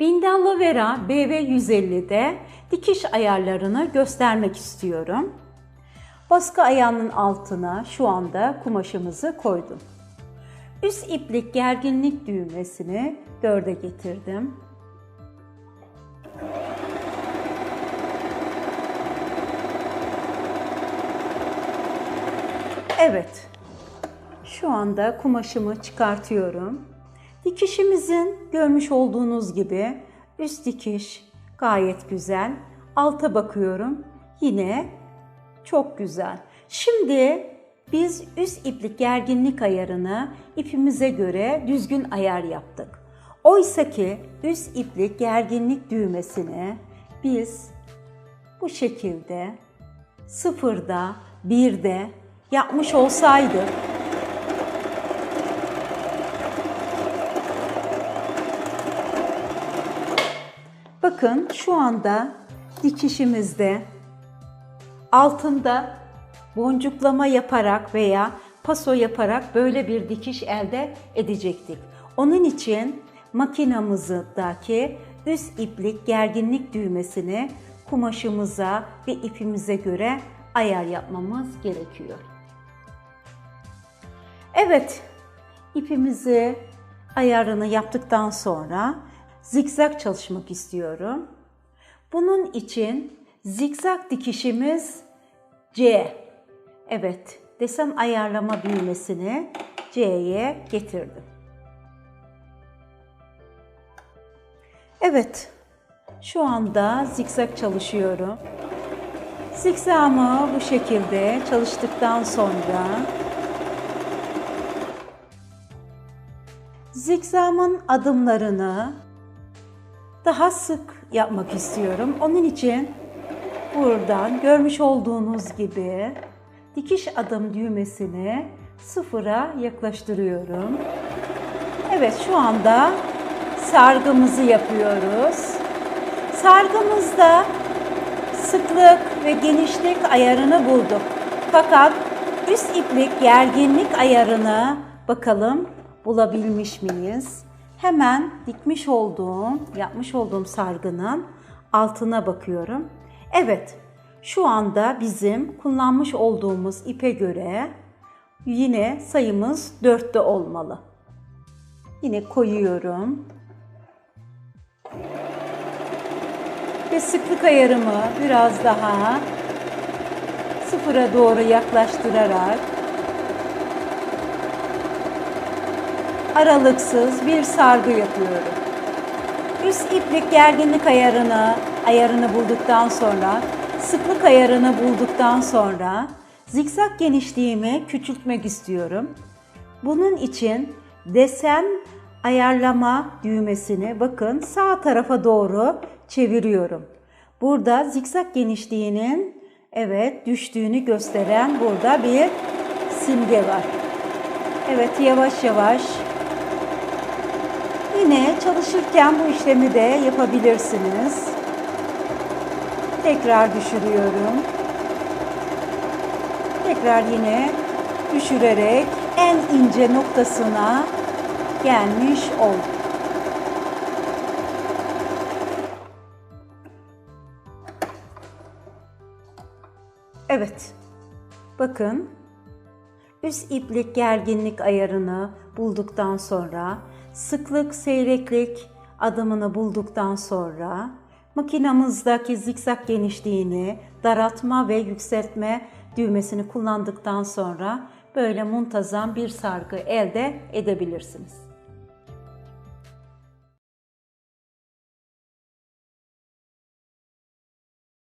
Bindallo Vera BV150'de dikiş ayarlarını göstermek istiyorum. Baskı ayağının altına şu anda kumaşımızı koydum. Üst iplik gerginlik düğmesini dörde getirdim. Evet. Şu anda kumaşımı çıkartıyorum. Dikişimizin görmüş olduğunuz gibi üst dikiş gayet güzel. Alta bakıyorum. Yine çok güzel. Şimdi biz üst iplik gerginlik ayarını ipimize göre düzgün ayar yaptık. Oysa ki üst iplik gerginlik düğmesini biz bu şekilde sıfırda, birde yapmış olsaydık Bakın şu anda dikişimizde altında boncuklama yaparak veya paso yaparak böyle bir dikiş elde edecektik. Onun için makinamızdaki üst iplik gerginlik düğmesini kumaşımıza ve ipimize göre ayar yapmamız gerekiyor. Evet, ipimizi ayarını yaptıktan sonra zikzak çalışmak istiyorum. Bunun için zikzak dikişimiz C. Evet, desen ayarlama düğmesini C'ye getirdim. Evet, şu anda zikzak çalışıyorum. Zikzağımı bu şekilde çalıştıktan sonra zikzamın adımlarını daha sık yapmak istiyorum. Onun için buradan görmüş olduğunuz gibi dikiş adım düğmesini sıfıra yaklaştırıyorum. Evet şu anda sargımızı yapıyoruz. Sargımızda sıklık ve genişlik ayarını bulduk. Fakat üst iplik gerginlik ayarını bakalım bulabilmiş miyiz? Hemen dikmiş olduğum, yapmış olduğum sargının altına bakıyorum. Evet, şu anda bizim kullanmış olduğumuz ipe göre yine sayımız 4'te olmalı. Yine koyuyorum. Ve sıklık ayarımı biraz daha sıfıra doğru yaklaştırarak aralıksız bir sargı yapıyorum. Üst iplik gerginlik ayarını, ayarını bulduktan sonra, sıklık ayarını bulduktan sonra zikzak genişliğimi küçültmek istiyorum. Bunun için desen ayarlama düğmesini bakın sağ tarafa doğru çeviriyorum. Burada zikzak genişliğinin evet düştüğünü gösteren burada bir simge var. Evet yavaş yavaş Yine çalışırken bu işlemi de yapabilirsiniz. Tekrar düşürüyorum. Tekrar yine düşürerek en ince noktasına gelmiş oldum. Evet. Bakın üst iplik gerginlik ayarını bulduktan sonra sıklık, seyreklik adımını bulduktan sonra makinamızdaki zikzak genişliğini daraltma ve yükseltme düğmesini kullandıktan sonra böyle muntazam bir sargı elde edebilirsiniz.